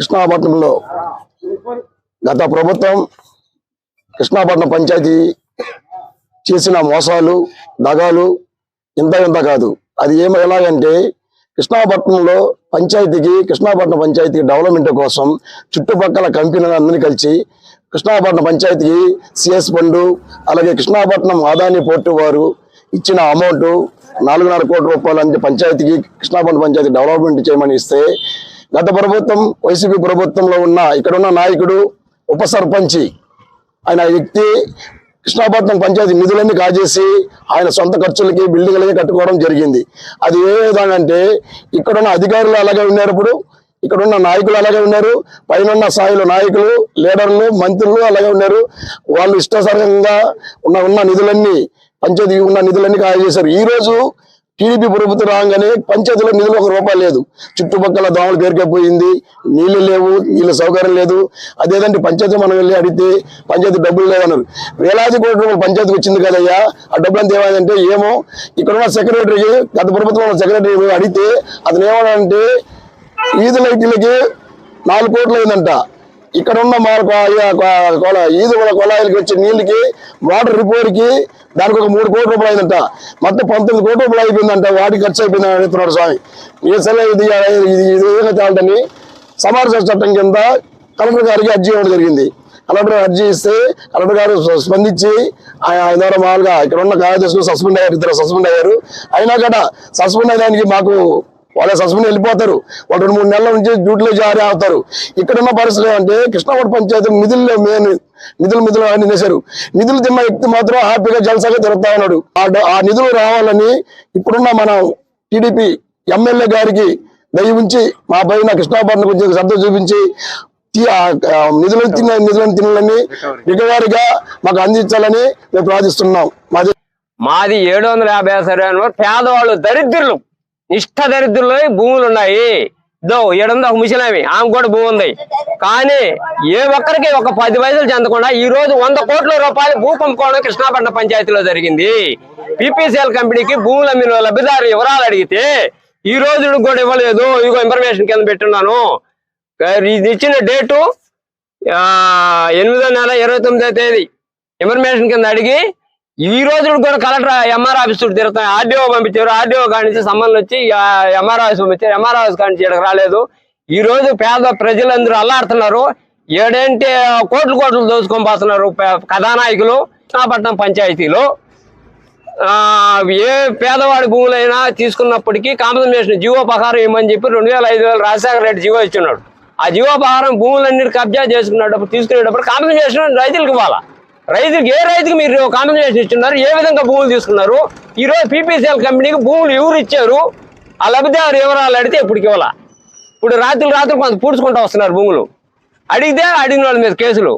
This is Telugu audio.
కృష్ణాపట్నంలో గత ప్రభుత్వం కృష్ణాపట్నం పంచాయతీ చేసిన మోసాలు దగాలు ఇంత ఇంత కాదు. అది ఏమో ఎలాగంటే కృష్ణాపట్నంలో పంచాయతీకి కృష్ణాపట్నం పంచాయతీకి డెవలప్మెంట్ కోసం చుట్టుపక్కల కంపెనీలందరినీ కలిసి కృష్ణాపట్నం పంచాయతీకి సిఎస్ ఫండ్ అలాగే కృష్ణాపట్నం ఆదాని పోర్టు వారు ఇచ్చిన అమౌంట్ నాలుగున్నర కోట్ల రూపాయలు అంటే పంచాయతీకి కృష్ణాపట్నం పంచాయతీ డెవలప్మెంట్ చేయమని ఇస్తే గత ప్రభుత్వం వైసీపీ ప్రభుత్వంలో ఉన్న ఇక్కడున్న నాయకుడు ఉప సర్పంచి ఆయన వ్యక్తి కృష్ణాపట్నం పంచాయతీ నిధులన్నీ కాజేసి ఆయన సొంత ఖర్చులకి బిల్డింగ్లకి కట్టుకోవడం జరిగింది. అది ఏ విధంగా అంటే ఇక్కడ ఉన్న అధికారులు అలాగే ఉన్నారు ఇప్పుడు. ఇక్కడున్న నాయకులు అలాగే ఉన్నారు. పైన స్థాయిలో నాయకులు లీడర్లు మంత్రులు అలాగే ఉన్నారు. వాళ్ళు ఇష్టాసరంగా ఉన్న ఉన్న నిధులన్నీ పంచాయతీ ఉన్న నిధులన్నీ కాజేశారు. ఈరోజు టీడీపీ ప్రభుత్వం రాగానే పంచాయతీలో నిధులు ఒక రూపాయి లేదు. చుట్టుపక్కల దోమలు పేరుకపోయింది. నీళ్ళు లేవు నీళ్ళ సౌకర్యం లేదు. అదేదంటే పంచాయతీ మనం వెళ్ళి అడిగితే పంచాయతీ డబ్బులు లేవన్నారు. వేలాది కోట్ల రూపాయలు పంచాయతీకి వచ్చింది కదయ్యా ఆ డబ్బులు అంతా ఏమైందంటే ఏమో ఇక్కడ ఉన్న సెక్రటరీ గత ప్రభుత్వం ఉన్న సెక్రటరీ అడిగితే అతను ఏమన్నాడంటే ఈదు లైట్లకి నాలుగు కోట్లు అయిందంట. ఇక్కడ ఉన్న మా కొల ఈదు కొలాయిలకి వచ్చే నీళ్ళకి వాటర్ రిపోర్ట్కి దానికి ఒక మూడు కోట్ల రూపాయలు అయిందంట. మొత్తం పంతొమ్మిది కోట్ల రూపాయలు అయిపోయిందంట. వాటికి ఖర్చు అయిపోయిందని అడుగుతున్నాడు స్వామి. ఏ సరే ఇది ఇది ఇది విధంగా తేలటని సమాచార చట్టం కింద కలెక్టర్ గారికి అర్జీ ఇవ్వడం జరిగింది. కలెక్టర్ అర్జీ ఇస్తే కలెక్టర్ గారు స్పందించి ఆయన ద్వారా మామూలుగా ఇక్కడ ఉన్న కార్యదర్శులు సస్పెండ్ అయ్యారు ఇద్దరు సస్పెండ్ అయ్యారు. అయినా కూడా సస్పెండ్ అయ్యడానికి మాకు వాళ్ళే సస్పెండ్ వెళ్ళిపోతారు. వాళ్ళు రెండు మూడు నెలల నుంచి డ్యూటీలో జారీ అవుతారు. ఇక్కడ ఉన్న పరిస్థితులు అంటే కృష్ణాపట్నం పంచాయతీ నిధుల్లో మెయిన్ నిధులు నిధులు అన్ని చేశారు నిధులు తిన్న వ్యక్తి మాత్రం హ్యాపీగా జలసాగా తిరుగుతా ఉన్నాడు. ఆ నిధులు రావాలని ఇప్పుడున్న మన టీడీపీ ఎమ్మెల్యే గారికి దయ ఉంచి మా పైన కృష్ణాపట్నం కొంచెం శ్రద్ధ చూపించి తీ- నిధులను తిన్న నిధులను తినాలని రికవరీగా మాకు అందించాలని మేము ప్రార్థిస్తున్నాం. మాది మాది ఏడు వందల యాభై సరే పేదవాళ్ళు దరిద్రులు. నిష్ఠ దరిద్రులు భూములు ఉన్నాయి ఇదో ఏడుందో ఒక ముసలామి? ఆమె కూడా భూమి ఉంది. కానీ ఏ ఒక్కరికి ఒక పది పైసలు చెందకుండా ఈ రోజు వంద కోట్ల రూపాయలు భూ పంపుకోవడం కృష్ణాపట్నం పంచాయతీలో జరిగింది. పిపిసిఎల్ కంపెనీకి భూములు అమ్మిన లబ్ధిదారు వివరాలు అడిగితే ఈ రోజు కూడా ఇవ్వలేదు. ఇదిగో ఇన్ఫర్మేషన్ కింద పెట్టున్నాను. ఇది ఇచ్చిన డేటు ఎనిమిదో నెల ఇరవై తొమ్మిదో తేదీ. ఇన్ఫర్మేషన్ కింద అడిగి ఈ రోజు కూడా కలెక్టర్ ఎంఆర్ ఆఫీస్ చుట్టూ తిరుగుతాం. ఆర్డీఓ పంపించారు. ఆర్డీఓ కాడి నుంచి సంబంధం వచ్చి ఎంఆర్ ఆఫీస్ పంపించారు. ఎంఆర్ ఆఫీస్ కాడి నుంచి ఇక్కడికి రాలేదు. ఈ రోజు పేద ప్రజలందరూ అల్లాడుతున్నారు. ఏడంటే కోట్లు కోట్లు దోచుకొని పోతున్నారు కథానాయకులు కృష్ణాపట్నం పంచాయతీలో. ఏ పేదవాడి భూములైనా తీసుకున్నప్పటికీ కాంపన్సేషన్ జీవో ప్రకారం ఇవ్వమని చెప్పి రెండు వేల ఐదు వేల రాజశేఖర రెడ్డి జీవో ఇచ్చున్నాడు ఆ జీవో ప్రకారం భూములన్నీ కబ్జా చేసుకున్నప్పుడు తీసుకునేటప్పుడు కాంపన్సేషన్ రైతులకు ఇవ్వాలా? రైతుకి ఏ రైతుకి మీరు కాంపెన్సేషన్ ఇస్తున్నారు? ఏ విధంగా భూములు తీసుకున్నారు? ఈరోజు పీపీసీఎల్ కంపెనీకి భూములు ఎవరు ఇచ్చారు? ఆ లబ్ధిదారు వివరాలు అడిగితే ఇప్పటికి ఇవ్వాల? ఇప్పుడు రాత్రులు రాత్రులు కొంత పూడ్చుకుంటూ వస్తున్నారు భూములు. అడిగితే అడిగిన వాళ్ళ మీద కేసులు.